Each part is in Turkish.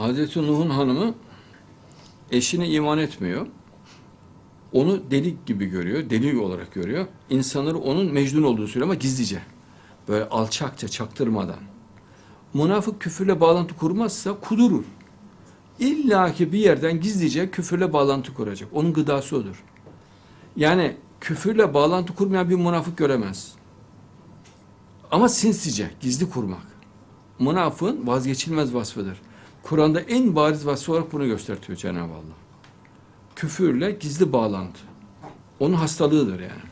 Hazreti Nuh'un hanımı eşine iman etmiyor. Onu delik gibi görüyor, deli olarak görüyor. İnsanları onun Mecnun olduğunu söylüyor ama gizlice. Böyle alçakça, çaktırmadan. Münafık küfürle bağlantı kurmazsa kudurur. İlla ki bir yerden gizlice küfürle bağlantı kuracak. Onun gıdası odur. Yani küfürle bağlantı kurmayan bir münafık göremez. Ama sinsice, gizli kurmak. Münafığın vazgeçilmez vasfıdır. Kur'an'da en bariz vasfı olarak bunu göstertiyor Cenab-ı Allah. Küfürle gizli bağlantı. Onun hastalığıdır yani.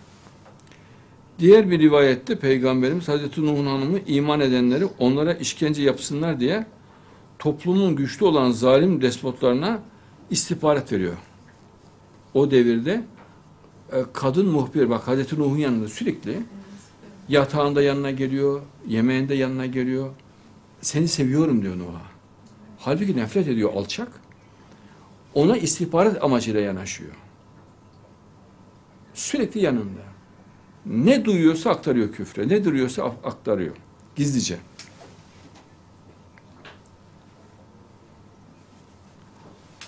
Diğer bir rivayette Peygamberimiz Hazreti Nuh'un hanımı iman edenleri onlara işkence yapsınlar diye toplumun güçlü olan zalim despotlarına istihbarat veriyor. O devirde e, kadın muhbir bak Hazreti Nuh'un yanında sürekli yatağında yanına geliyor, yemeğinde yanına geliyor. Seni seviyorum diyor Nuh'a. Halbuki nefret ediyor alçak. Ona istihbarat amacıyla yanaşıyor. Sürekli yanında. Ne duyuyorsa aktarıyor küfre, ne duyuyorsa ak- aktarıyor. Gizlice.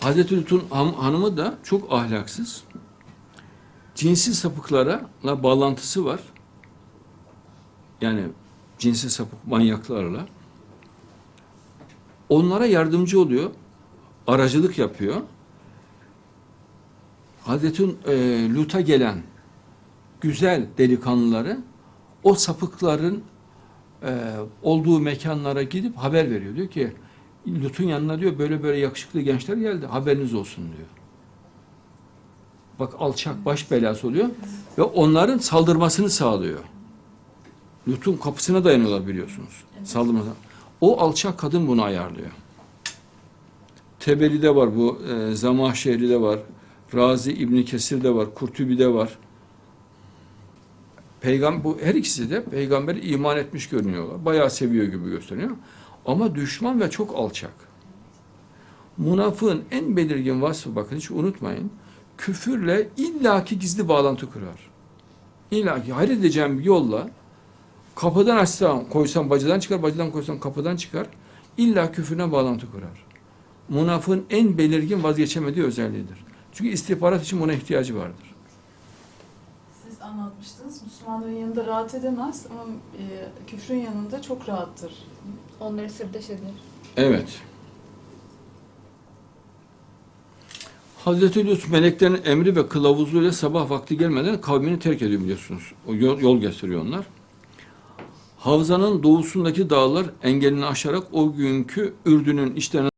Hazreti Lut'un han- hanımı da çok ahlaksız. Cinsi sapıklara bağlantısı var. Yani cinsi sapık manyaklarla. Onlara yardımcı oluyor. Aracılık yapıyor. Hazreti e, Lut'a gelen güzel delikanlıları o sapıkların e, olduğu mekanlara gidip haber veriyor. Diyor ki Lut'un yanına diyor böyle böyle yakışıklı gençler geldi haberiniz olsun diyor. Bak alçak baş belası oluyor ve onların saldırmasını sağlıyor. Lut'un kapısına dayanıyorlar biliyorsunuz. Saldırmasına. O alçak kadın bunu ayarlıyor. Tebeli'de var bu, e, Zamahşehri'de var, Razi İbni Kesir'de var, Kurtubi'de var. Peygamber bu her ikisi de peygamberi iman etmiş görünüyorlar. Bayağı seviyor gibi gösteriyor. Ama düşman ve çok alçak. Münafığın en belirgin vasfı bakın hiç unutmayın. Küfürle illaki gizli bağlantı kurar. İllaki hayır edeceğim bir yolla kapıdan açsam koysam bacadan çıkar, bacadan koysam kapıdan çıkar. İlla küfrüne bağlantı kurar. Münafığın en belirgin vazgeçemediği özelliğidir. Çünkü istihbarat için buna ihtiyacı vardır. Siz anlatmıştınız. Müslümanların yanında rahat edemez ama e, küfrün yanında çok rahattır. Onları sırdaş eder. Evet. Hazreti Lut meleklerin emri ve kılavuzuyla sabah vakti gelmeden kavmini terk ediyor biliyorsunuz. O yol, yol gösteriyor onlar. Havzanın doğusundaki dağlar engelini aşarak o günkü Ürdün'ün içlerine